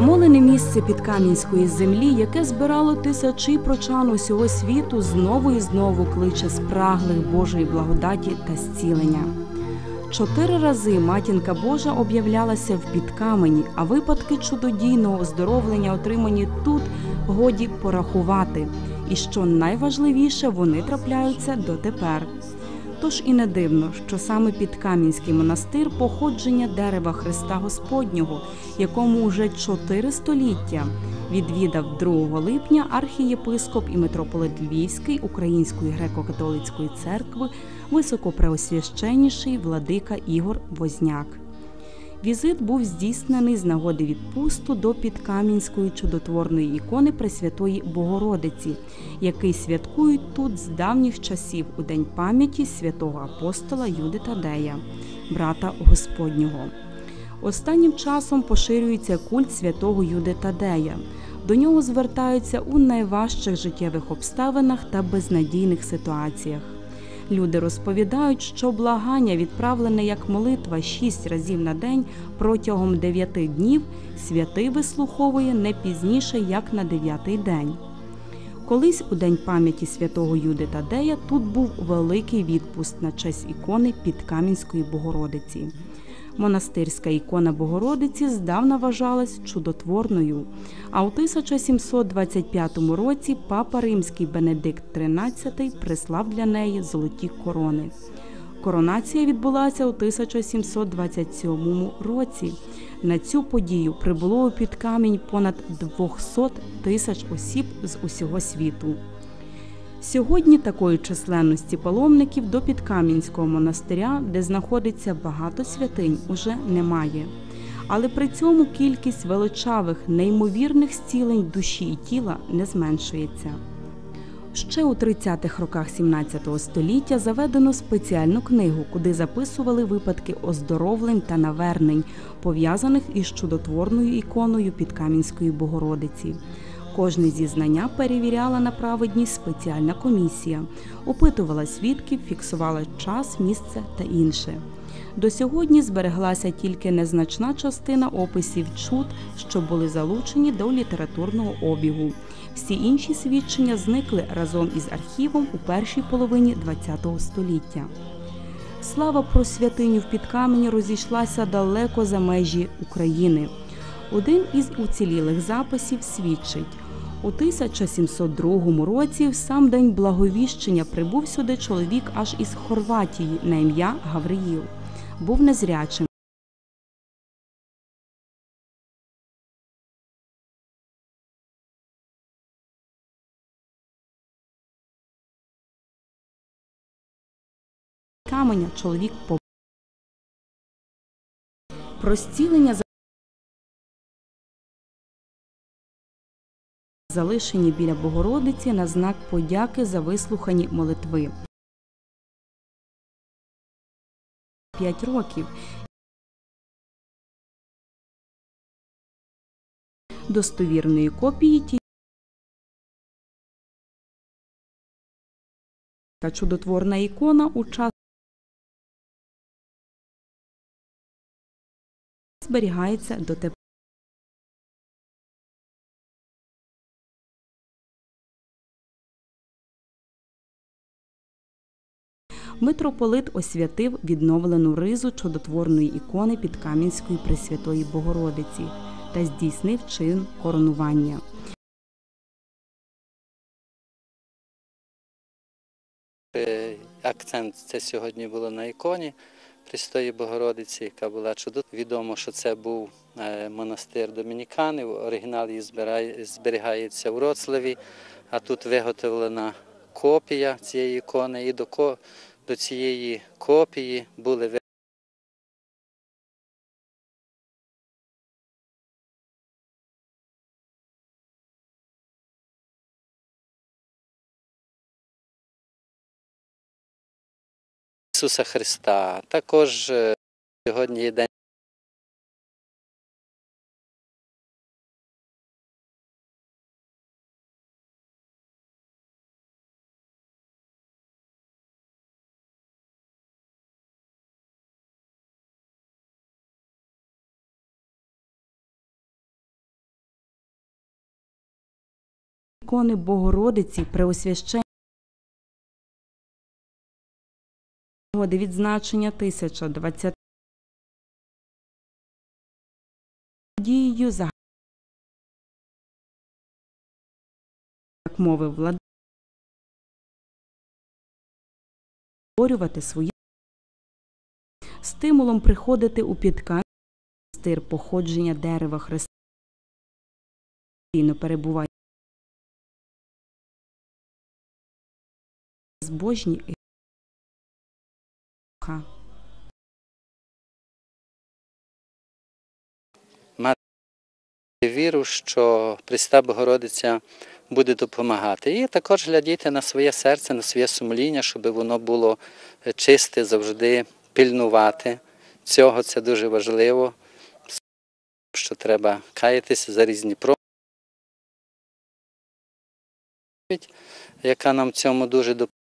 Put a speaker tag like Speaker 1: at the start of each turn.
Speaker 1: Намолене місце підкам'янської землі, яке збирало тисячі прочан усього світу, знову і знову кличе спраглих Божої благодаті та зцілення. Чотири рази матінка Божа об'являлася в підкамені, а випадки чудодійного оздоровлення, отримані тут, годі порахувати. І що найважливіше, вони трапляються дотепер. Тож і не дивно, що саме під Кам'янський монастир походження дерева Христа Господнього, якому уже чотири століття відвідав 2 липня архієпископ і митрополит Львівський Української греко-католицької церкви, високопреосвященніший владика Ігор Возняк. Візит був здійснений з нагоди відпусту до підкам'янської чудотворної ікони Пресвятої Богородиці, який святкують тут з давніх часів у день пам'яті святого апостола Юди Тадея, брата Господнього. Останнім часом поширюється культ святого Юди Тадея. До нього звертаються у найважчих життєвих обставинах та безнадійних ситуаціях. Люди розповідають, що благання, відправлене як молитва шість разів на день протягом дев'яти днів, святий вислуховує не пізніше, як на дев'ятий день. Колись у день пам'яті святого Юди Тадея тут був великий відпуст на честь ікони Підкам'янської Богородиці. Монастирська ікона Богородиці здавна вважалась чудотворною. А у 1725 році папа римський Бенедикт XIII прислав для неї золоті корони. Коронація відбулася у 1727 році. На цю подію прибуло у Підкамінь понад 200 тисяч осіб з усього світу. Сьогодні такої численності паломників до Підкам'янського монастиря, де знаходиться багато святинь, уже немає. Але при цьому кількість величавих, неймовірних зцілень душі і тіла не зменшується. Ще у 30-х роках 17 століття заведено спеціальну книгу, куди записували випадки оздоровлень та навернень, пов'язаних із чудотворною іконою Підкам'янської Богородиці. Кожне зізнання перевіряла на праведність спеціальна комісія, опитувала свідків, фіксувала час, місце та інше. До сьогодні збереглася тільки незначна частина описів чуд, що були залучені до літературного обігу. Всі інші свідчення зникли разом із архівом у першій половині ХХ століття. Слава про святиню в Підкамені розійшлася далеко за межі України. Один із уцілілих записів свідчить. У 1702 році в сам день благовіщення прибув сюди чоловік аж із Хорватії на ім'я Гавриїл. Був незрячим. Каменя чоловік по про зцілення залишені біля Богородиці на знак подяки за вислухані молитви. П'ять років. Достовірної копії ті та чудотворна ікона у час зберігається до Митрополит освятив відновлену ризу чудотворної ікони Підкам'янської Пресвятої Богородиці та здійснив чин коронування.
Speaker 2: Акцент це сьогодні було на іконі Престої Богородиці, яка була чудо. Відомо, що це був е, монастир Домініканів. Оригінал її зберігається в Роцлаві, а тут виготовлена копія цієї ікони. І до до цієї копії були Ісуса Христа. Також е, сьогодні є день.
Speaker 1: Ікони Богородиці Преосвящення відзначення 1020 дією за як мовив влада створювати свої стимулом приходити у підкам'янський монастир походження дерева Христа перебуває і Ха.
Speaker 2: Віру, що Пресвята Богородиця буде допомагати. І також глядіти на своє серце, на своє сумління, щоб воно було чисте, завжди пильнувати. Цього це дуже важливо, що треба каятися за різні проповіді, яка нам цьому дуже допомагає.